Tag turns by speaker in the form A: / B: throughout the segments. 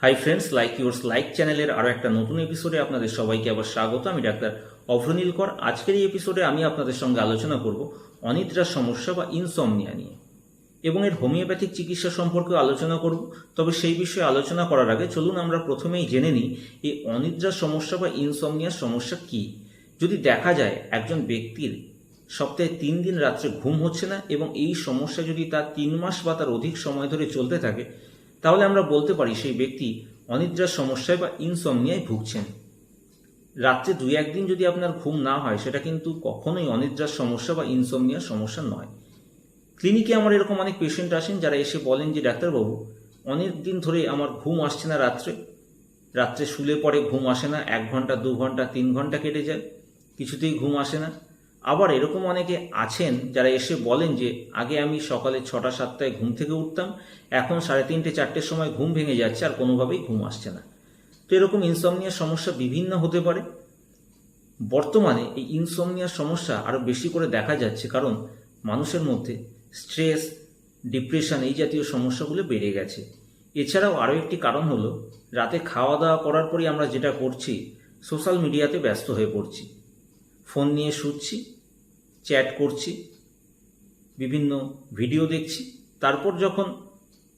A: Hi friends like yours like চ্যানেলের আরও একটা নতুন এপিসোডে আপনাদের সবাইকে আবার স্বাগত। আমি ডাক্তার অভ্রনীল কর। আজকের এই এপিসোডে আমি আপনাদের সঙ্গে আলোচনা করব অনিদ্রার সমস্যা বা ইনসমনিয়া নিয়ে। এবং এর হোমিওপ্যাথিক চিকিৎসা সম্পর্কে আলোচনা করব। তবে সেই বিষয়ে আলোচনা করার আগে চলুন আমরা প্রথমেই জেনে নিই, এই অনিদ্রার সমস্যা বা ইনসomniaর সমস্যা কি? যদি দেখা যায় একজন ব্যক্তির সপ্তাহে তিন দিন রাত্রে ঘুম হচ্ছে না এবং এই সমস্যা যদি তার তিন মাস বা তার অধিক সময় ধরে চলতে থাকে তাহলে আমরা বলতে পারি সেই ব্যক্তি অনিদ্রার সমস্যায় বা ইনসমনিয়ায় ভুগছেন। রাত্রে দুই একদিন যদি আপনার ঘুম না হয়, সেটা কিন্তু কখনোই অনিদ্রার সমস্যা বা ইনসমনিয়ার সমস্যা নয়। ক্লিনিকে আমার এরকম অনেক পেশেন্ট আসেন যারা এসে বলেন যে, ডাক্তারবাবু, অনেক দিন ধরে আমার ঘুম আসছে না রাত্রে। রাত্রে শুলে পরে ঘুম আসে না, এক ঘণ্টা, দু ঘণ্টা, তিন ঘণ্টা কেটে যায়। কিছুতেই ঘুম আসে না। আবার এরকম অনেকে আছেন যারা এসে বলেন যে, আগে আমি সকালে ছটা, সাতটায় ঘুম থেকে উঠতাম, এখন সাড়ে তিনটে, চারটের সময় ঘুম ভেঙে যাচ্ছে আর কোনোভাবেই ঘুম আসছে না। তো এরকম ইনসমনিয়ার সমস্যা বিভিন্ন হতে পারে। বর্তমানে এই ইনসমনিয়ার সমস্যা আরও বেশি করে দেখা যাচ্ছে কারণ মানুষের মধ্যে স্ট্রেস ডিপ্রেশন এই জাতীয় সমস্যাগুলো বেড়ে গেছে। এছাড়াও আরও একটি কারণ হলো, রাতে খাওয়া দাওয়া করার পরই আমরা যেটা করছি সোশ্যাল মিডিয়াতে ব্যস্ত হয়ে পড়ছি। ফোন নিয়ে শুচ্ছি চ্যাট করছি, বিভিন্ন ভিডিও দেখছি, তারপর যখন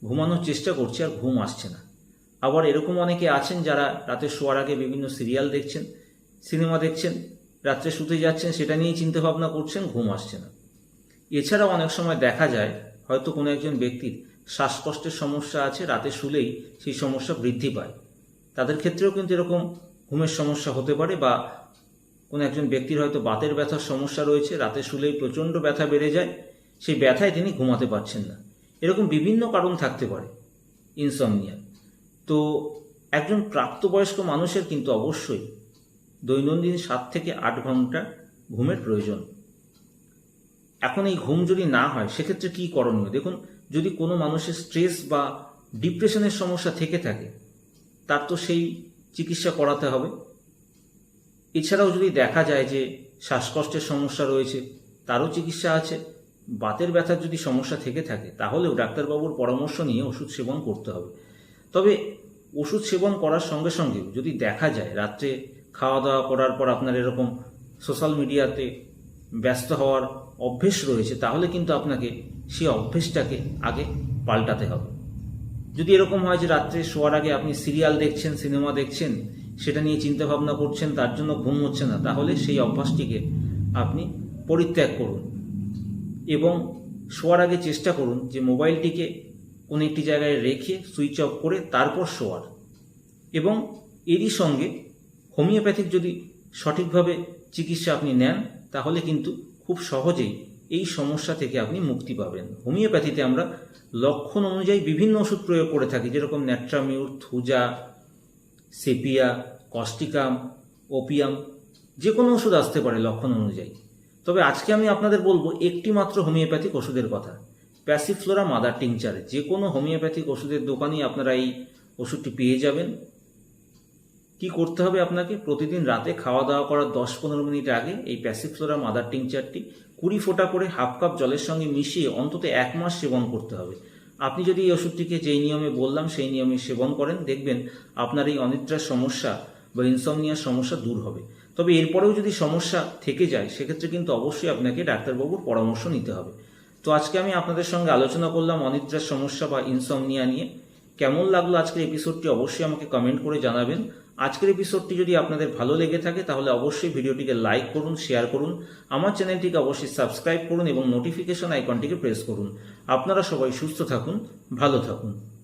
A: ঘুমানোর চেষ্টা করছি আর ঘুম আসছে না। আবার এরকম অনেকে আছেন যারা রাতে শোয়ার আগে বিভিন্ন সিরিয়াল দেখছেন, সিনেমা দেখছেন, রাত্রে শুতে যাচ্ছেন, সেটা নিয়েই চিন্তা ভাবনা করছেন, ঘুম আসছে না। এছাড়াও অনেক সময় দেখা যায়, হয়তো কোনো একজন ব্যক্তির শ্বাসকষ্টের সমস্যা আছে, রাতে শুলেই সেই সমস্যা বৃদ্ধি পায়। তাদের ক্ষেত্রেও কিন্তু এরকম ঘুমের সমস্যা হতে পারে বা কোনো একজন ব্যক্তির হয়তো বাতের ব্যথার সমস্যা রয়েছে, রাতে শুলেই প্রচণ্ড ব্যথা বেড়ে যায়, সেই ব্যথায় তিনি ঘুমাতে পারছেন না। এরকম বিভিন্ন কারণ থাকতে পারে ইনসমনিয়া তো একজন প্রাপ্তবয়স্ক মানুষের কিন্তু অবশ্যই দৈনন্দিন সাত থেকে আট ঘণ্টা ঘুমের প্রয়োজন। এখন এই ঘুম যদি না হয়, সেক্ষেত্রে কী করণীয়? দেখুন, যদি কোনো মানুষের স্ট্রেস বা ডিপ্রেশনের সমস্যা থেকে থাকে, তার তো সেই চিকিৎসা করাতে হবে। এছাড়াও যদি দেখা যায় যে শ্বাসকষ্টের সমস্যা রয়েছে, তারও চিকিৎসা আছে। বাতের ব্যথার যদি সমস্যা থেকে থাকে, তাহলেও ডাক্তারবাবুর পরামর্শ নিয়ে ওষুধ সেবন করতে হবে। তবে ওষুধ সেবন করার সঙ্গে সঙ্গে যদি দেখা যায়, রাত্রে খাওয়া দাওয়া করার পর আপনার এরকম সোশ্যাল মিডিয়াতে ব্যস্ত হওয়ার অভ্যেস রয়েছে, তাহলে কিন্তু আপনাকে সেই অভ্যেসটাকে আগে পাল্টাতে হবে। যদি এরকম হয় যে রাত্রে শোয়ার আগে আপনি সিরিয়াল দেখছেন, সিনেমা দেখছেন সেটা নিয়ে চিন্তা ভাবনা করছেন, তার জন্য ঘুম হচ্ছে না। তাহলে সেই অভ্যাসটিকে আপনি পরিত্যাগ করুন এবং শোয়ার আগে চেষ্টা করুন যে মোবাইলটিকে কোনো একটি জায়গায় রেখে সুইচ অফ করে তারপর শোয়ার। এবং এরই সঙ্গে হোমিওপ্যাথিক যদি সঠিকভাবে চিকিৎসা আপনি নেন, তাহলে কিন্তু খুব সহজেই এই সমস্যা থেকে আপনি মুক্তি পাবেন। হোমিওপ্যাথিতে আমরা লক্ষণ অনুযায়ী বিভিন্ন ওষুধ প্রয়োগ করে থাকি, যেরকম natrum mur, thuja sepia causticum opium যে কোনো ওষুধ আসতে পারে লক্ষণ অনুযায়ী। তবে আজকে আমি আপনাদের বলব একটি মাত্র হোমিওপ্যাথিক ওষুধের কথা। প্যাসিফ্লোরা মাদার টিংচার যে কোনো হোমিওপ্যাথিক ওষুধের দোকানেই আপনারা এই ওষুধটি পেয়ে যাবেন। কি করতে হবে আপনাকে? প্রতিদিন রাতে খাওয়া দাওয়া করার দশ পনেরো মিনিট আগে এই প্যাসিফ্লোরা মাদার টিংচারটি কুড়ি ফোঁটা করে হাফ কাপ জলের সঙ্গে মিশিয়ে অন্তত এক মাস সেবন করতে হবে। আপনি যদি এই ওষুধটিকে যেই নিয়মে বললাম, সেই নিয়মে সেবন করেন, দেখবেন আপনার এই অনিদ্রার সমস্যা বা ইনসমনিয়ার সমস্যা দূর হবে। তবে এরপরেও যদি সমস্যা থেকে যায়, সেক্ষেত্রে কিন্তু অবশ্যই আপনাকে ডাক্তারবাবুর পরামর্শ নিতে হবে। তো আজকে আমি আপনাদের সঙ্গে আলোচনা করলাম অনিদ্রার সমস্যা বা ইনসমনিয়া নিয়ে। কেমন লাগল আজকের এপিসোডটি অবশ্যই আমাকে কমেন্ট করে জানাবেন। আজকের এপিসোডটি যদি আপনাদের ভালো লেগে থাকে, তাহলে অবশ্যই ভিডিওটিকে লাইক করুন শেয়ার করুন, আমার চ্যানেলটিকে অবশ্যই সাবস্ক্রাইব করুন এবং নোটিফিকেশন আইকনটিকে প্রেস করুন। আপনারা সবাই সুস্থ থাকুন, ভালো থাকুন।